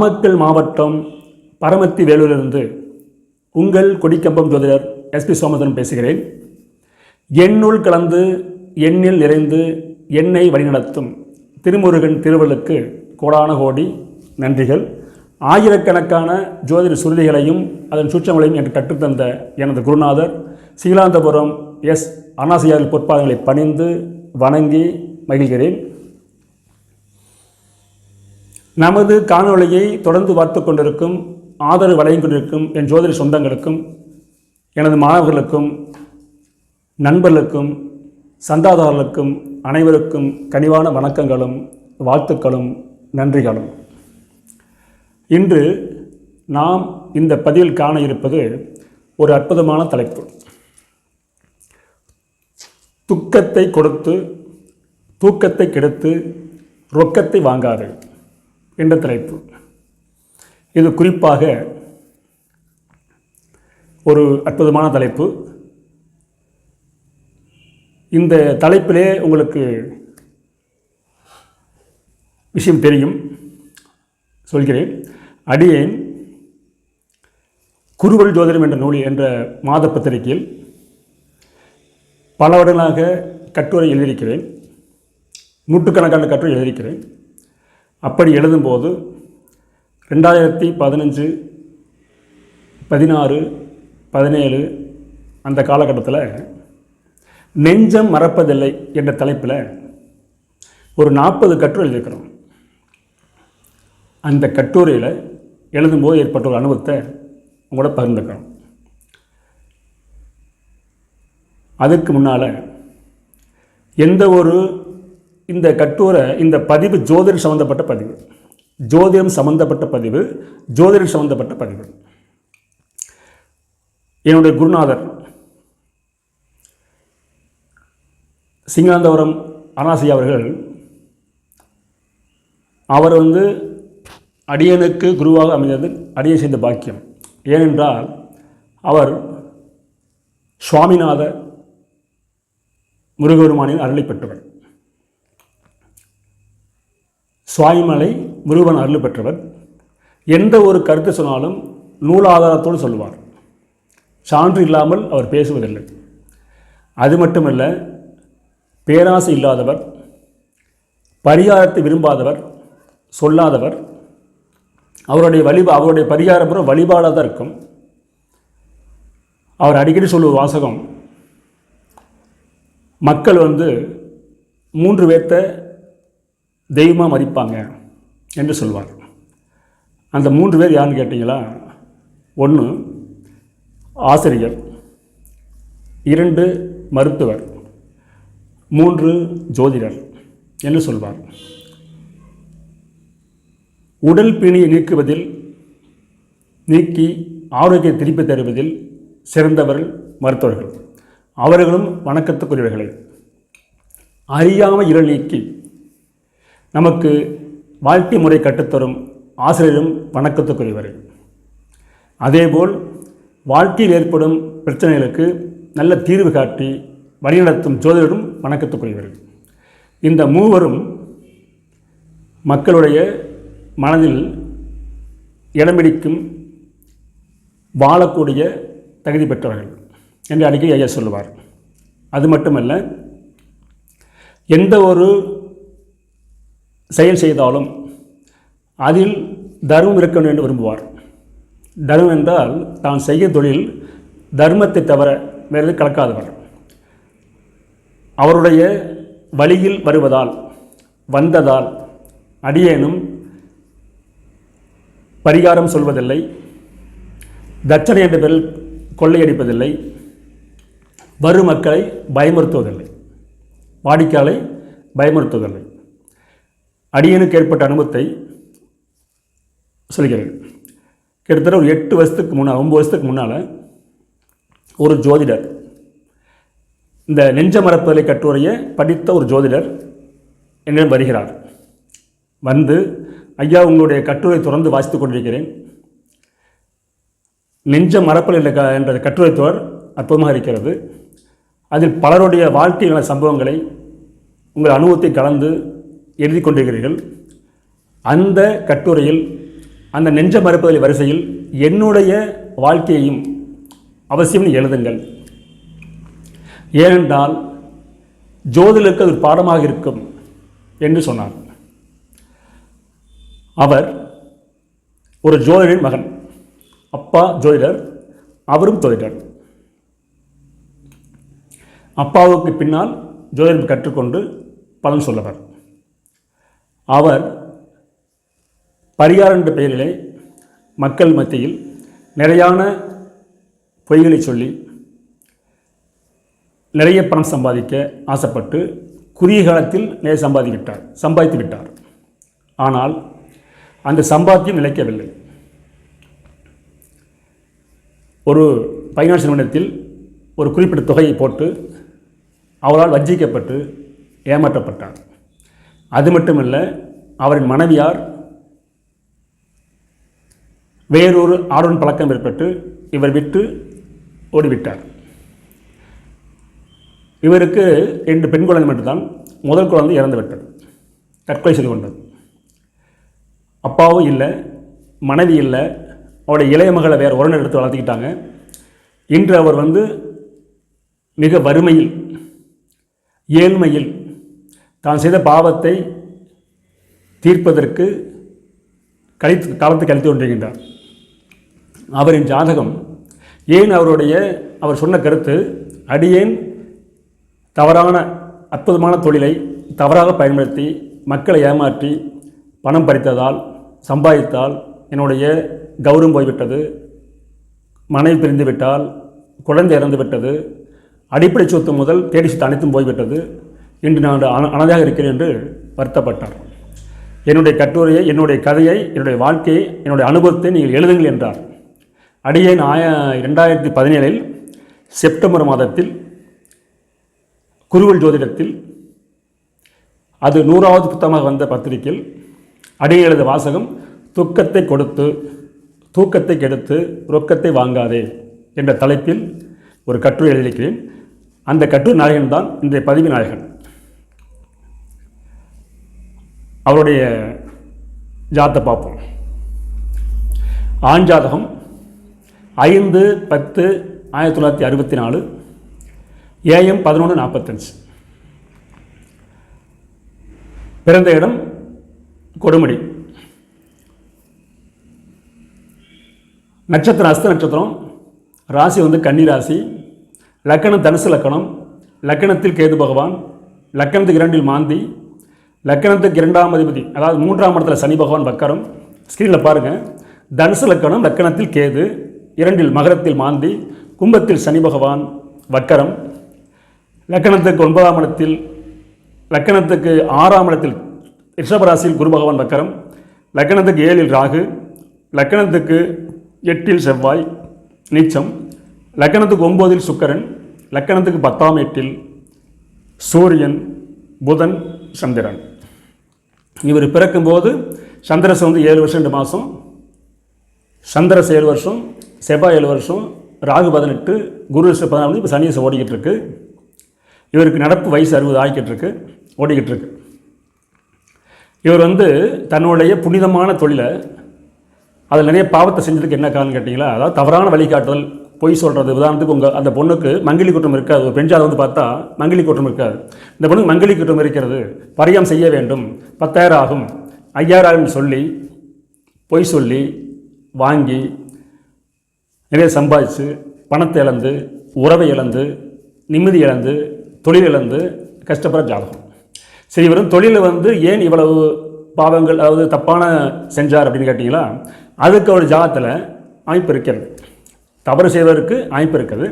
நாமக்கல் மாவட்டம் பரமத்தி வேலூரிலிருந்து உங்கள் கொடிக்கம்பம் ஜோதிடர் எஸ்பி சோமதன் பேசுகிறேன். எண்ணுள் கலந்து எண்ணில் நிறைந்து எண்ணை வழிநடத்தும் திருமுருகன் திருவள்ளுக்கு கோடான கோடி நன்றிகள். ஆயிரக்கணக்கான ஜோதிட சுருதிகளையும் அதன் சூட்சங்களையும் எனக்கு கற்றுத்தந்த எனது குருநாதர் சீலாந்தபுரம் எஸ் அண்ணாசியாரின் பொற்பாதங்களை பணிந்து வணங்கி மகிழ்கிறேன். நமது காணொளியை தொடர்ந்து பார்த்து கொண்டிருக்கும் ஆதரவு வழங்கிக் கொண்டிருக்கும் என் ஜோதிட சொந்தங்களுக்கும் எனது மாணவர்களுக்கும் நண்பர்களுக்கும் சந்தாதாரர்களுக்கும் அனைவருக்கும் கனிவான வணக்கங்களும் வாழ்த்துக்களும் நன்றிகளும். இன்று நாம் இந்த பதிவில் காண இருப்பது ஒரு அற்புதமான தலைப்பு. துக்கத்தை கொடுத்து தூக்கத்தை கெடுத்து ரொக்கத்தை வாங்காது. என்ற தலைப்பு இது குறிப்பாக ஒரு அற்புதமான தலைப்பு. இந்த தலைப்பிலே உங்களுக்கு விஷயம் தெரியும். சொல்கிறேன். அடியேன் குறுவல் ஜோதிடம் என்ற நூல் என்ற மாத பத்திரிகையில் பல வருடங்களாக கட்டுரை எழுதியிருக்கிறேன். நூற்றுக்கணக்கான கட்டுரை எழுதியிருக்கிறேன். அப்படி எழுதும்போது ரெண்டாயிரத்தி பதினஞ்சு பதினாறு பதினேழு அந்த காலகட்டத்தில் நெஞ்சம் மறப்பதில்லை என்ற தலைப்பில் ஒரு நாற்பது கட்டுரை எழுதியிருக்கிறோம். அந்த கட்டுரையில் எழுதும்போது ஏற்பட்ட ஒரு அனுபவத்தை உங்களோட பகிர்ந்துக்கிறோம். அதுக்கு முன்னால் எந்த ஒரு இந்த கட்டுரை இந்த பதிவு ஜோதிடம் சம்மந்தப்பட்ட பதிவு. ஜோதிடம் சம்மந்தப்பட்ட பதிவு ஜோதிடம் சம்மந்தப்பட்ட பதிவு. என்னுடைய குருநாதர் சிங்காந்தபுரம் அனாசி அவர்கள் அவர் வந்து அடியனுக்கு குருவாக அமைந்தது அடியன் செய்த பாக்கியம். ஏனென்றால் அவர் சுவாமிநாத முருகபெருமானின் அருளை பெற்றவர். சுவாமிமலை முருகன் அருள் பெற்றவர். எந்த ஒரு கருத்து சொன்னாலும் நூலாதாரத்தோடு சொல்லுவார். சான்று இல்லாமல் அவர் பேசுவதில்லை. அது மட்டுமல்ல பேராசை இல்லாதவர் பரிகாரத்தை விரும்பாதவர் சொல்லாதவர் அவருடைய வழிபா அவருடைய பரிகாரப்புறம் வழிபாடாக தான் இருக்கும். அவர் அடிக்கடி சொல்லுவ வாசகம். மக்கள் வந்து மூன்று பேர்த்த தெய்வமாக மதிப்பாங்க என்று சொல்வார். அந்த மூன்று பேர் யாருன்னு கேட்டிங்களா? ஒன்று ஆசிரியர். இரண்டு மருத்துவர். மூன்று ஜோதிடர் என்று சொல்வார். உடல் பிணியை நீக்குவதில் நீக்கி ஆரோக்கியத்தை திருப்பி தருவதில் சிறந்தவர்கள் மருத்துவர்கள். அவர்களும் வணக்கத்துக்குரியவர்களே அறியாமல் இருள் நீக்கி நமக்கு வாழ்க்கை முறை கற்றுத்தரும் ஆசிரியரும் வணக்கத்துக்குரியவர் அதேபோல் வாழ்க்கையில் ஏற்படும் பிரச்சனைகளுக்கு நல்ல தீர்வு காட்டி வழிநடத்தும் ஜோதிடரும் வணக்கத்துக்குரியவர் இந்த மூவரும் மக்களுடைய மனதில் இடம் பிடிக்கும் வாழக்கூடிய தகுதி பெற்றவர்கள் என்று அடிக்கடி ஐயா சொல்லுவார். அது மட்டுமல்ல எந்த ஒரு செயல் செய்தாலும் அதில் தர்மம் இருக்க வேண்டும் என்று விரும்புவார். தர்மம் என்றால் தான் செய்ய தொழில் தர்மத்தை தவிர வேறு கலக்காதவர். அவருடைய வழியில் வருவதால் வந்ததால் அடியேனும் பரிகாரம் சொல்வதில்லை தட்சணை என்ற பேரில் கொள்ளையடிப்பதில்லை வரும் மக்களை பயமுறுத்துவதில்லை வாடிக்கையாளை பயமுறுத்துவதில்லை. அடியனுக்கு ஏற்பட்ட அனுபவத்தை சொல்கிறேன். கிட்டத்தட்ட ஒரு எட்டு வருஷத்துக்கு முன்னால் ஒம்பது வருஷத்துக்கு முன்னால் ஒரு ஜோதிடர் இந்த நெஞ்ச மரப்பதலை கட்டுரையை படித்த ஒரு ஜோதிடர் என்னிடம் வருகிறார். வந்து ஐயா உங்களுடைய கட்டுரை தொடர்ந்து வாசித்துக் கொண்டிருக்கிறேன். நெஞ்ச மரப்பல் என்ற க என்ற கட்டுரை தொடர் அற்புதமாக இருக்கிறது. அதில் பலருடைய வாழ்க்கையிலான சம்பவங்களை உங்கள் அனுபவத்தை கலந்து எழுதி கொண்டிருக்கிறீர்கள் அந்த கட்டுரையில் அந்த நெஞ்ச மறுப்பதில் வரிசையில் என்னுடைய வாழ்க்கையையும் அவசியம் எழுதுங்கள். ஏனென்றால் ஜோதிலுக்கு அது பாடமாக இருக்கும் என்று சொன்னார். அவர் ஒரு ஜோதிடரின் மகன். அப்பா ஜோதிடர் அவரும் ஜோதிடர். அப்பாவுக்கு பின்னால் ஜோதிடம் கற்றுக்கொண்டு பலன் சொல்லவர். அவர் பரிகாரம் என்ற பெயரிலே மக்கள் மத்தியில் நிறையான பொய்களை சொல்லி நிறைய பணம் சம்பாதிக்க ஆசைப்பட்டு குறுகிய காலத்தில் நிறைய சம்பாதிக்கிட்டார் சம்பாதித்து விட்டார். ஆனால் அந்த சம்பாத்தியம் நிலைக்கவில்லை. ஒரு பைனான்ஸ் நிறுவனத்தில் ஒரு குறிப்பிட்ட தொகையை போட்டு அவரால் வஞ்சிக்கப்பட்டு ஏமாற்றப்பட்டார். அது மட்டுமல்ல அவரின் மனைவியார் வேறொரு ஆடன் பழக்கம் ஏற்பட்டு இவர் விட்டு ஓடிவிட்டார். இவருக்கு ரெண்டு பெண் குழந்தை மட்டும்தான். முதல் குழந்தை இறந்து விட்டது தற்கொலை செய்து கொண்டது. அப்பாவும் இல்லை மனைவி இல்லை. அவருடைய இளைய மகளை வேறு உறவினர் எடுத்து வளர்த்துக்கிட்டாங்க. இன்று அவர் வந்து மிக வறுமையில் ஏழ்மையில் தான் செய்த பாவத்தை தீர்ப்பதற்கு கழித்து காலத்தை கழித்து கொண்டிருக்கின்றார். அவரின் ஜாதகம் ஏன் அவருடைய அவர் சொன்ன கருத்து அடியேன் தவறான அற்புதமான தொழிலை தவறாக பயன்படுத்தி மக்களை ஏமாற்றி பணம் பறித்ததால் சம்பாதித்தால் என்னுடைய கௌரவம் போய்விட்டது மனைவி பிரிந்துவிட்டால் குழந்தை இறந்துவிட்டது அடிப்படை சொத்து முதல் தேடி சொத்து அனைத்தும் போய்விட்டது இன்று நான் அனதாக இருக்கிறேன் என்று வருத்தப்பட்டார். என்னுடைய கட்டுரையை என்னுடைய கதையை என்னுடைய வாழ்க்கையை என்னுடைய அனுபவத்தை நீங்கள் எழுதுங்கள் என்றார். அடியேன் ஆய ரெண்டாயிரத்தி பதினேழில் செப்டம்பர் மாதத்தில் குருவல் ஜோதிடத்தில் அது நூறாவது புத்தகமாக வந்த பத்திரிகையில் அடியே எழுத வாசகம் துக்கத்தை கொடுத்து தூக்கத்தை கெடுத்து ரொக்கத்தை வாங்காதே என்ற தலைப்பில் ஒரு கட்டுரை எழுதியிருக்கிறேன். அந்த கட்டுரை நாயகன் தான் இன்றைய பதிவு நாயகன். அவருடைய ஜாத்தை பார்ப்போம். ஆண் ஜாதகம் ஐந்து பத்து ஆயிரத்தி தொள்ளாயிரத்தி அறுபத்தி நாலு ஏஎம் பதினொன்று நாற்பத்தஞ்சு. பிறந்த இடம் கொடுமுடி. நட்சத்திரம் அஸ்த நட்சத்திரம். ராசி வந்து கன்னி ராசி. லக்கணம் தனுசு லக்கணம். லக்கணத்தில் கேது பகவான். லக்கணத்துக்கு இரண்டில் மாந்தி. லக்கணத்துக்கு இரண்டாம் அதிபதி அதாவது மூன்றாம் இடத்துல சனி பகவான் வக்கரம். ஸ்க்ரீனில் பாருங்கள் தனுசு லக்கணம் லக்கணத்தில் கேது இரண்டில் மகரத்தில் மாந்தி கும்பத்தில் சனி பகவான் வக்கரம். லக்கணத்துக்கு ஒன்பதாம் இடத்தில் லக்கணத்துக்கு ஆறாம் இடத்தில் ரிஷபராசியில் குரு பகவான் வக்கரம். லக்கணத்துக்கு ஏழில் ராகு லக்கணத்துக்கு எட்டில் செவ்வாய் நீச்சம். லக்கணத்துக்கு ஒம்போதில் சுக்கரன் லக்கணத்துக்கு பத்தாம் எட்டில் சூரியன் புதன் சந்திரன். இவர் பிறக்கும்போது சந்திரசு வந்து ஏழு வருஷம் ரெண்டு மாதம் சந்திரஸ் ஏழு வருஷம் செவ்வாய் ஏழு வருஷம் ராகு பதினெட்டு குரு பதினாலு இப்போ சனியசு ஓடிக்கிட்டு இருக்கு. இவருக்கு நடப்பு வயசு அறுபது ஆகிக்கிட்டு இருக்கு ஓடிக்கிட்டு இருக்கு. இவர் வந்து தன்னுடைய புனிதமான தொழிலை அதில் நிறைய பாவத்தை செஞ்சதுக்கு என்ன காரணம் கேட்டிங்களா? அதாவது தவறான வழிகாட்டுதல் பொய் சொல்கிறது உதாரணத்துக்கு உங்கள் அந்த பொண்ணுக்கு மங்கிலி குற்றம் இருக்காது. ஒரு பெஞ்சாத வந்து பார்த்தா மங்கிலி குற்றம் இருக்காது. இந்த பொண்ணுக்கு மங்கிலி குற்றம் இருக்கிறது. பரியம் செய்ய வேண்டும். பத்தாயிரம் ஆகும். ஐயாயிரம் சொல்லி பொய் சொல்லி வாங்கி நிறைய சம்பாதிச்சு பணத்தை இழந்து உறவை இழந்து நிம்மதி இழந்து தொழில் இழந்து கஷ்டப்படுற ஜாதகம். சரி இவரும் தொழிலில் வந்து ஏன் இவ்வளவு பாவங்கள் அதாவது தப்பான செஞ்சார் அப்படின்னு கேட்டிங்களா? அதுக்கு ஒரு ஜாதத்தில் அமைப்பு இருக்கிறது. தவறு செய்வதற்கு அமைப்பு இருக்குது.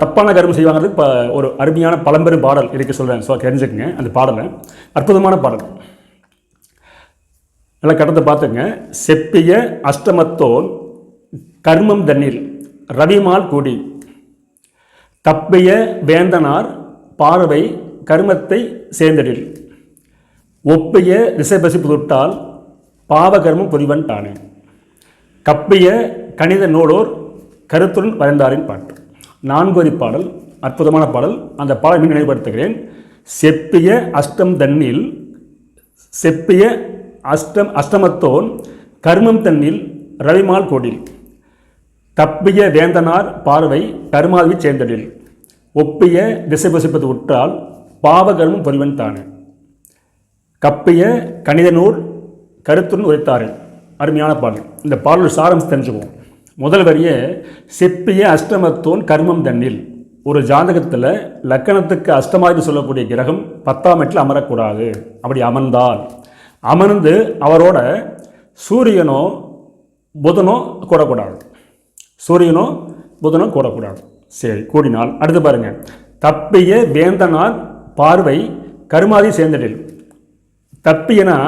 தப்பான கர்மம் செய்வாங்கிறது இப்போ ஒரு அருமையான பழம்பெரும் பாடல் இருக்க சொல்கிறேன் ஸோ தெரிஞ்சுக்கங்க அந்த பாடலை. அற்புதமான பாடல். நல்லா கடந்து பார்த்துங்க செப்பிய அஷ்டமத்தோன் கர்மம் தண்ணீர் ரவிமால் கூடி. தப்பிய வேந்தனார் பார்வை கர்மத்தை சேர்ந்தடில். ஒப்பிய திசைபசி புதுட்டால் பாவகர்மம் புரிவன் தானே. கப்பிய கணித நூலோர் கருத்துடன் வரைந்தாரின் பாட்டு. நான்கு பாடல் அற்புதமான பாடல். அந்த பாடல் மீன் நினைவுபடுத்துகிறேன். செப்பிய அஷ்டம் தண்ணில் செப்பிய அஷ்டம் அஷ்டமத்தோன் கர்மம் தன்னில் ரவிமால் கோடில். தப்பிய வேந்தனார் பார்வை கருமாவி சேர்ந்தடில் ஒப்பிய திசை பசிப்பது உற்றால் பாவகர்மம் பொறிவன் தானே. கப்பிய கணிதனூர் கருத்துடன் உரைத்தார்கள் அருமையான பாடல். இந்த பாடல் சாரம் தெரிஞ்சுக்குவோம். முதல் வரியே செப்பிய அஷ்டமத்தோன் கர்மம் தன்னில். ஒரு ஜாதகத்தில் லக்கணத்துக்கு அஷ்டமாதி சொல்லக்கூடிய கிரகம் பத்தாம் எட்டில் அமரக்கூடாது. அப்படி அமர்ந்தால் அமர்ந்து அவரோட சூரியனோ புதனோ கூடக்கூடாது. சூரியனோ புதனோ கூடக்கூடாது. சரி கூடினால் அடுத்து பாருங்கள் தப்பிய வேந்தனார் பார்வை கருமாதி சேர்ந்தடில் தப்பியனா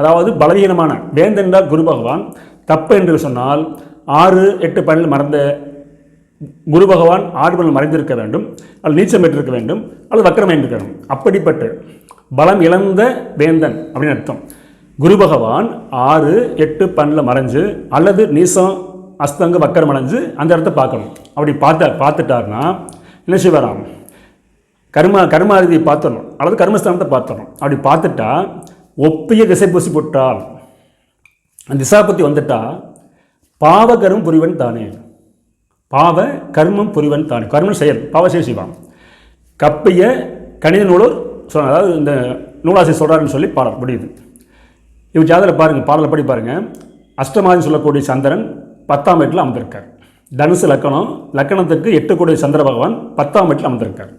அதாவது பலவீனமான வேந்தன் என்றால் குரு பகவான் தப்பு என்று சொன்னால் ஆறு எட்டு பன்னில் மறந்த குரு பகவான் ஆறு பன்னில் மறைந்திருக்க வேண்டும் அல்லது நீச்சம் பெற்றிருக்க வேண்டும் அல்லது வக்கரம் இருக்க வேண்டும். அப்படிப்பட்ட பலம் இழந்த வேந்தன் அப்படின்னு அர்த்தம். குரு பகவான் ஆறு எட்டு பன்னில் மறைஞ்சு அல்லது நீசம் அஸ்தங்க வக்கரம் அடைஞ்சு அந்த இடத்த பார்க்கணும். அப்படி பார்த்த பார்த்துட்டாருன்னா என்ன செய்வாராம்? கர்மா கர்மாதியை பார்த்துடணும் அல்லது கர்மஸ்தானத்தை பார்த்துடணும். அப்படி பார்த்துட்டா ஒப்பிய திசை பூசி போட்டால் அந்த திசாபத்தி வந்துட்டா பாவ கரும் புரிவன் தானே. பாவ கர்மம் புரிவன் தானே. கர்மம் செயல் பாவசே செய்வான். கப்பிய கணித நூலூர் சொன்ன அதாவது இந்த நூலாசி சொல்கிறாருன்னு சொல்லி பாடல் முடியுது. இவர் ஜாதகத்தில் பாருங்கள் பாடலை படி பாருங்கள் அஷ்டமாதின்னு சொல்லக்கூடிய சந்திரன் பத்தாம் வீட்டில் அமர்ந்திருக்கார். தனுசு லக்கணம் லக்கணத்துக்கு எட்டு கோடி சந்திர பகவான் பத்தாம் வீட்டில் அமர்ந்திருக்கார்.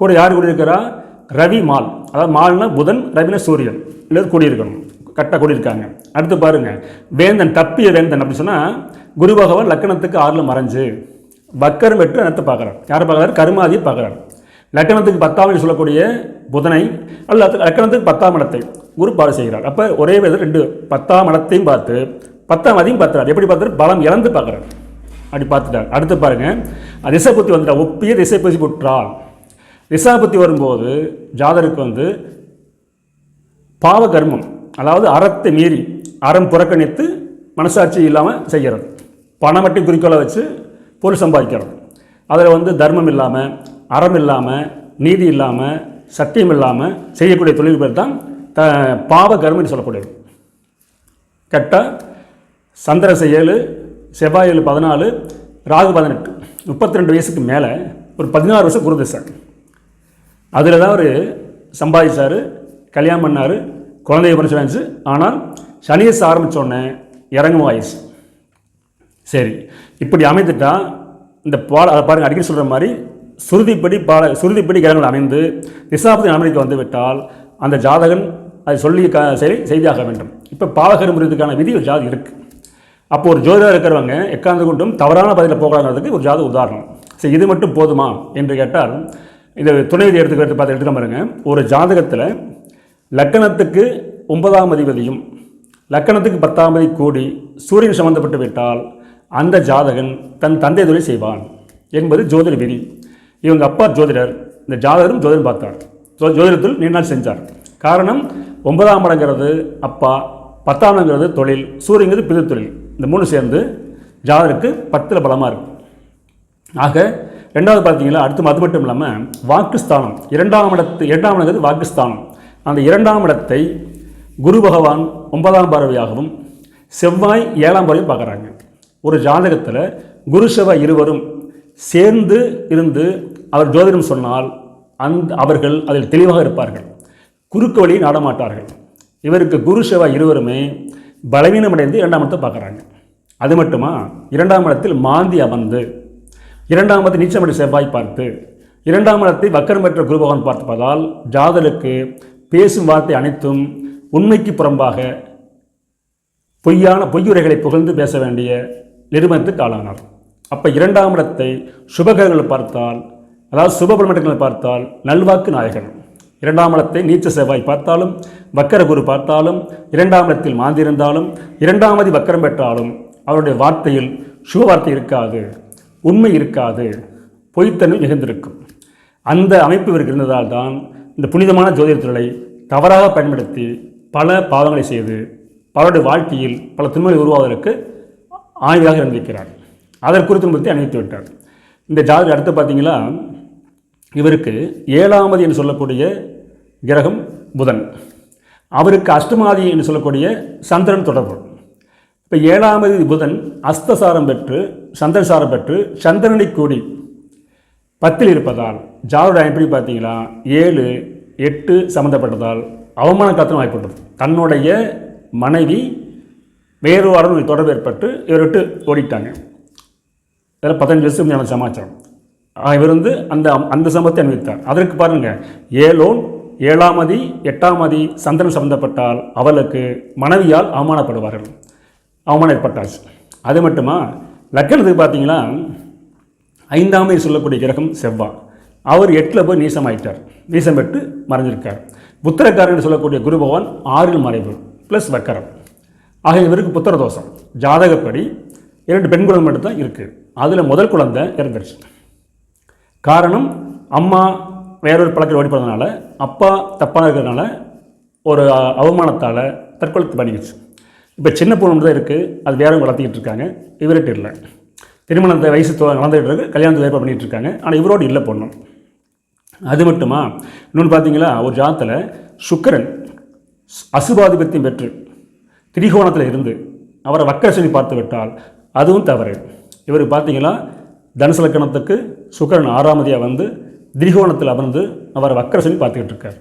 கூட யார் கூடியிருக்கிறா ரவி மால். அதாவது மால்னா புதன் ரவினா சூரியன். இல்லை கூடியிருக்கணும். கரெக்டாக கூடியிருக்காங்க அடுத்து பாருங்க. வேந்தன் தப்பிய வேந்தன் அப்படி சொன்னால் குரு பகவான் லக்கணத்துக்கு ஆறில் மறைஞ்சு வக்கரம் வெற்று நடத்த பார்க்குறார். யாரை பார்க்குறாரு? கருமாதியை பார்க்குறார். லக்கணத்துக்கு பத்தாம் சொல்லக்கூடிய புதனை அல்லது லக்கணத்துக்கு பத்தாம் இடத்தை குரு பாடு செய்கிறார். அப்போ ஒரே விதத்தில் ரெண்டு பத்தாம் இடத்தையும் பார்த்து பத்தாம் அதையும் பார்த்துறாரு எப்படி பார்த்தாரு பலம் இழந்து பார்க்குறார். அப்படி பார்த்துட்டார். அடுத்து பாருங்க. திசைபுத்தி வந்துட்டா. ஒப்பிய திசைப்பதி புற்றால் திசாபுத்தி வரும்போது ஜாதருக்கு வந்து பாவ கர்மம். அதாவது அறத்தை மீறி அறம் புறக்கணித்து மனசாட்சி இல்லாமல் செய்கிறது பணம் மட்டும் குறிக்கோளை வச்சு பொருள் சம்பாதிக்கிறது. அதில் வந்து தர்மம் இல்லாமல் அறம் இல்லாமல் நீதி இல்லாமல் சத்தியம் இல்லாமல் செய்யக்கூடிய தொழில் பேர் தான் த பாவ கர்மன்னு சொல்லக்கூடியது. கரெக்டாக சந்திரச ஏழு செவ்வாய் ஏழு பதினாலு ராகு பதினெட்டு. முப்பத்தி ரெண்டு வயசுக்கு மேலே ஒரு பதினாறு வருஷம் குருதிசை அதில் தான் அவர் சம்பாதிச்சார் கல்யாணம் பண்ணார் குழந்தைய பிறந்துச்சு ஆனால் சனியஸ் ஆரம்பித்தோடனே இறங்கும் வாய்ஸ் சரி இப்படி அமைத்துட்டா இந்த பாட அதை பாருங்கள் அடிக்கடி சொல்கிற மாதிரி சுருதிப்படி பால சுருதிப்படி கிரகங்கள் அமைந்து திசாபதி அமெரிக்கா வந்துவிட்டால் அந்த ஜாதகன் அதை சொல்லி க சரி செய்தியாக வேண்டும். இப்போ பாவகரம் முறைக்கான விதி ஒரு ஜாதி இருக்குது அப்போது ஒரு ஜோதிடர் இருக்கிறவங்க எக்காந்து கொண்டும் தவறான பதிலில் போகலாங்கிறதுக்கு ஒரு ஜாதக உதாரணம். சரி இது மட்டும் போதுமா? என்று கேட்டால் இந்த துணை விதி எடுத்துக்கிறது பார்த்து எடுத்துக்க பாருங்கள் ஒரு ஜாதகத்தில் லக்கணத்துக்கு ஒன்பதாம் அதிபதியும் லக்கணத்துக்கு பத்தாம் அதிபதி கூடி சூரியன் சம்பந்தப்பட்டு விட்டால் அந்த ஜாதகன் தன் தந்தை தொழில் செய்வான் என்பது ஜோதிட விதி. இவங்க அப்பா ஜோதிடர் இந்த ஜாதகரும் ஜோதிடம் பார்த்தார். ஜோ ஜோதிடத்தில் நீண்ட செஞ்சார். காரணம் ஒன்பதாம் இடங்கிறது அப்பா பத்தாம் இடங்கிறது தொழில் சூரியங்கிறது பிது தொழில். இந்த மூணு சேர்ந்து ஜாதகருக்கு பத்தில் பலமாக இருக்கும் ஆக ரெண்டாவது பார்த்தீங்கன்னா அடுத்து அது மட்டும் இல்லாமல் வாக்குஸ்தானம். இரண்டாம் இடத்து இரண்டாம் இடங்கிறது வாக்குஸ்தானம். அந்த இரண்டாம் இடத்தை குரு பகவான் ஒன்பதாம் பார்வையாகவும் செவ்வாய் ஏழாம் பார்வையும் பார்க்குறாங்க. ஒரு ஜாதகத்தில் குரு செவ்வாய் இருவரும் சேர்ந்து இருந்து அவர் ஜோதிடம் சொன்னால் அந்த அவர்கள் அதில் தெளிவாக இருப்பார்கள். குறுக்கு வழியை நாடமாட்டார்கள் இவருக்கு குரு செவ்வாய் இருவருமே பலவீனமடைந்து இரண்டாம் இடத்தை பார்க்குறாங்க. அது மட்டுமா? இரண்டாம் இடத்தில் மாந்தி அமர்ந்து இரண்டாம் இடத்தில் நீச்சமடி செவ்வாய் பார்த்து இரண்டாம் இடத்தை வக்கரம் பெற்ற குரு பகவான் பார்த்துப்பதால் ஜாதலுக்கு பேசும் வார்த்தை அனைத்தும் உண்மைக்கு புறம்பாக பொய்யான பொய்யுரைகளை புகழ்ந்து பேச வேண்டிய நிறுவனத்துக்கு ஆளானார். அப்போ இரண்டாம் இடத்தை சுபகரங்களை பார்த்தால் அதாவது சுபபிரமணங்களை பார்த்தால் நல்வாக்கு நாயகன். இரண்டாம் இடத்தை நீச்ச செவ்வாய் பார்த்தாலும் வக்கர குரு பார்த்தாலும் இரண்டாம் இடத்தில் மாந்திருந்தாலும் இரண்டாமதி வக்கரம் பெற்றாலும் அவருடைய வார்த்தையில் சுப வார்த்தை இருக்காது உண்மை இருக்காது பொய்த்தனம் மிகுந்திருக்கும். அந்த அமைப்பு இவருக்கு இருந்ததால் தான் இந்த புனிதமான ஜோதிடத்தொழிலை தவறாக பயன்படுத்தி பல பாவங்களை செய்து பலருடைய வாழ்க்கையில் பல துன்பங்களை உருவாவதற்கு ஆய்வாக இருந்திருக்கிறார். அதற்கு குறித்து பற்றி அணிவித்து விட்டார். இந்த ஜாதகம் அடுத்து பார்த்தீங்களா இவருக்கு ஏழாமதி என்று சொல்லக்கூடிய கிரகம் புதன். அவருக்கு அஷ்டமாதி என்று சொல்லக்கூடிய சந்திரன் தொடர்பு. இப்போ ஏழாமது புதன் அஸ்தசாரம் பெற்று சந்திரசாரம் பெற்று சந்திரனை கூடி பத்தில் இருப்பதால் ஜாரோட எப்படி பார்த்தீங்களா? ஏழு எட்டு சம்மந்தப்பட்டதால் அவமான காத்திரம் வாய்ப்புள்ளது தன்னுடைய மனைவி வேறு வாரம் தொடர்பு ஏற்பட்டு இவர் விட்டு ஓடிட்டாங்க. இதில் பதினஞ்சு வருஷம் எனக்கு சமாச்சாரம். இவர் வந்து அந்த அந்த சம்பவத்தை அனுபவித்தார். அதற்கு பாருங்கள் ஏழோன் ஏழாமதி எட்டாமதி சந்திரன் சம்பந்தப்பட்டால் அவளுக்கு மனைவியால் அவமானப்படுவார்கள். அவமானம் ஏற்பட்டாச்சு. அது மட்டுமா? லக்கணத்துக்கு பார்த்தீங்களா? ஐந்தாமை சொல்லக்கூடிய கிரகம் செவ்வாய் அவர் எட்டில் போய் நீசமாயிட்டார். நீசம் பெற்று மறைஞ்சிருக்கார். புத்திரக்காரன் சொல்லக்கூடிய குரு பகவான் ஆறில் மறைவு ப்ளஸ் வக்கரம். ஆக இவருக்கு புத்திர தோஷம். ஜாதகப்படி இரண்டு பெண் குழந்தை மட்டும் தான் இருக்குது அதில் முதல் குழந்தை இறந்துருச்சு. காரணம் அம்மா வேறொரு பழக்கத்தில் ஓடி போனதுனால அப்பா தப்பாக இருக்கிறதுனால ஒரு அவமானத்தால் தற்கொலை பண்ணிக்கிச்சு இப்போ சின்ன பொண்ணு தான் இருக்குது அது வேறவங்க வளர்த்திக்கிட்டு இருக்காங்க. இவர்கிட்ட இல்லை. திருமணத்தை வயசு தொ- நடந்துகிட்டு இருக்கு. கல்யாணத்தை ஏற்பாடு பண்ணிகிட்டு இருக்காங்க. ஆனால் இவரோடு இல்லை பொண்ணு. அது மட்டுமா? இன்னொன்று பார்த்தீங்களா ஒரு ஜாத்தில் சுக்கரன் அசுபாதிபத்தியம் பெற்று திரிகோணத்தில் இருந்து அவரை வக்கரசனி பார்த்து விட்டால் அதுவும் தவறு. இவர் பார்த்தீங்களா தனுசு லக்கணத்துக்கு ஆறாமதியாக வந்து திரிகோணத்தில் அமர்ந்து அவர் வக்கரசனி பார்த்துக்கிட்டு இருக்கார்.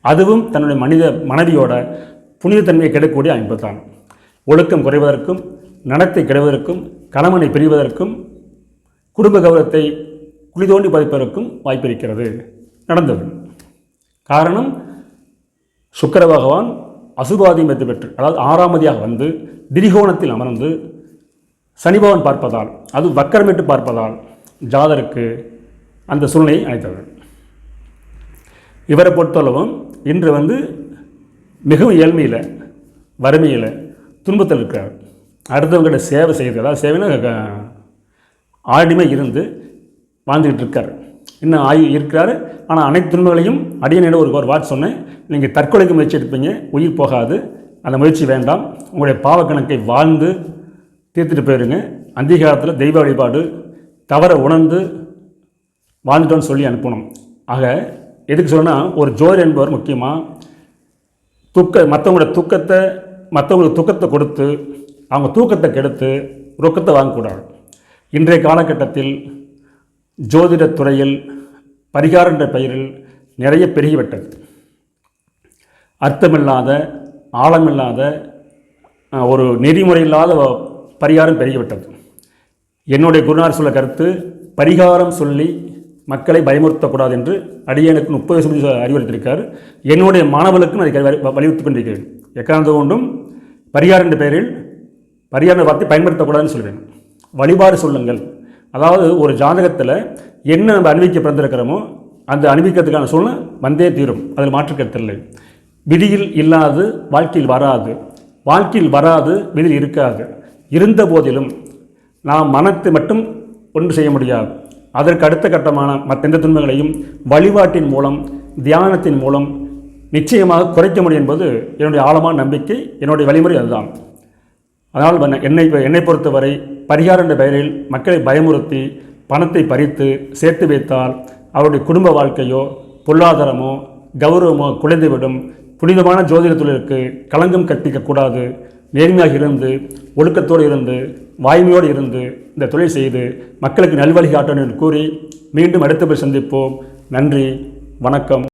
அதுவும் தன்னுடைய மனித மனைவியோட புனிதத்தன்மையை கெடக்கூடிய அமைப்புத்தான் ஒழுக்கம் குறைவதற்கும் நடத்தை கெடுவதற்கும் கணவனை பிரிவதற்கும் குடும்ப கௌரவத்தை குழி தோண்டி பதிப்பதற்கும் வாய்ப்பிருக்கிறது. நடந்தது. காரணம் சுக்கர பகவான் அசுபாதிமத்தை பெற்று அதாவது ஆறாமதியாக வந்து திரிகோணத்தில் அமர்ந்து சனிபவன் பார்ப்பதால் அது வக்கரமிட்டு பார்ப்பதால் ஜாதருக்கு அந்த சூழ்நிலையை அழைத்தது இவரை பொறுத்தளவும் இன்று வந்து மிகவும் ஏழ்மையில் வறுமையில் துன்பத்தில் இருக்கிறார். அடுத்தவங்கள்ட்ட சேவை செய்து அதாவது சேவைனா இருந்து வாழ்ந்துக்கிட்டு இருக்கார். இன்னும் ஆயு இருக்கிறாரு? ஆனால் அனைத்து துன்பங்களையும் அடியனிடம் ஒரு ஒரு வாட் சொன்னேன். நீங்கள் தற்கொலைக்கு முயற்சி எடுப்பீங்க. உயிர் போகாது. அந்த முயற்சி வேண்டாம். உங்களுடைய பாவ கணக்கை வாழ்ந்து தீர்த்துட்டு போயிருங்க. அந்தீகாலத்தில் தெய்வ வழிபாடு தவற உணர்ந்து வாழ்ந்துட்டோன்னு சொல்லி அனுப்பணும். ஆக எதுக்கு சொல்லணும்னா ஒரு ஜோர் என்பவர் முக்கியமாக துக்க மற்றவங்களோட துக்கத்தை மற்றவங்களுக்கு துக்கத்தை கொடுத்து அவங்க தூக்கத்தை கெடுத்து ரொக்கத்தை வாங்கக்கூடாது. இன்றைய காலகட்டத்தில் ஜோதிடத் துறையில் பரிகாரம் என்ற பெயரில் நிறைய பெருகிவிட்டது. அர்த்தமில்லாத ஆழமில்லாத ஒரு நெறிமுறை இல்லாத பரிகாரம் பெருகிவிட்டது. என்னுடைய குருநார் சொல்ல கருத்து பரிகாரம் சொல்லி மக்களை பயமுறுத்தக்கூடாது என்று அடியனுக்கு முப்பது வருஷம் அறிவுறுத்திருக்கார் அறிவுறுத்தியிருக்கார். என்னுடைய மாணவர்களுக்கும் அதை வலியுறுத்தி கொண்டிருக்கிறேன். எக்காரணத்தை கொண்டும் பரிகாரம் என்ற பெயரில் பரிகார வார்த்தை பயன்படுத்தக்கூடாதுன்னு சொல்கிறேன் வழிபாடு சொல்லுங்கள். அதாவது ஒரு ஜாதகத்தில் என்ன நம்ம அனுபவிக்க பிறந்திருக்கிறோமோ அந்த அனுபவிக்கிறதுக்கான சூழ்நிலை வந்தே தீரும். அதில் மாற்று கருத்தில்லை விதியில் இல்லாது வாழ்க்கையில் வராது. வாழ்க்கையில் வராது விதியில் இருக்காது. இருந்த போதிலும் நாம் மனத்தை மட்டும் ஒன்று செய்ய முடியாது. அதற்கு அடுத்த கட்டமான மற்ற எந்த துன்பங்களையும் வழிபாட்டின் மூலம் தியானத்தின் மூலம் நிச்சயமாக குறைக்க முடியும் என்பது என்னுடைய ஆழமான நம்பிக்கை என்னுடைய வழிமுறை அதுதான். அதனால் என்னை என்னை பொறுத்தவரை பரிகாரம் என்ற பெயரில் மக்களை பயமுறுத்தி பணத்தை பறித்து சேர்த்து வைத்தால் அவருடைய குடும்ப வாழ்க்கையோ பொருளாதாரமோ கௌரவமோ குலைந்துவிடும். புனிதமான ஜோதிட தொழிலுக்கு களங்கம் கற்பிக்கக்கூடாது நேர்மையாக இருந்து ஒழுக்கத்தோடு இருந்து வாய்மையோடு இருந்து இந்த தொழில் செய்து மக்களுக்கு நல்வழி காட்டணும் என்று கூறி மீண்டும் அடுத்த போய் சந்திப்போம். நன்றி வணக்கம்.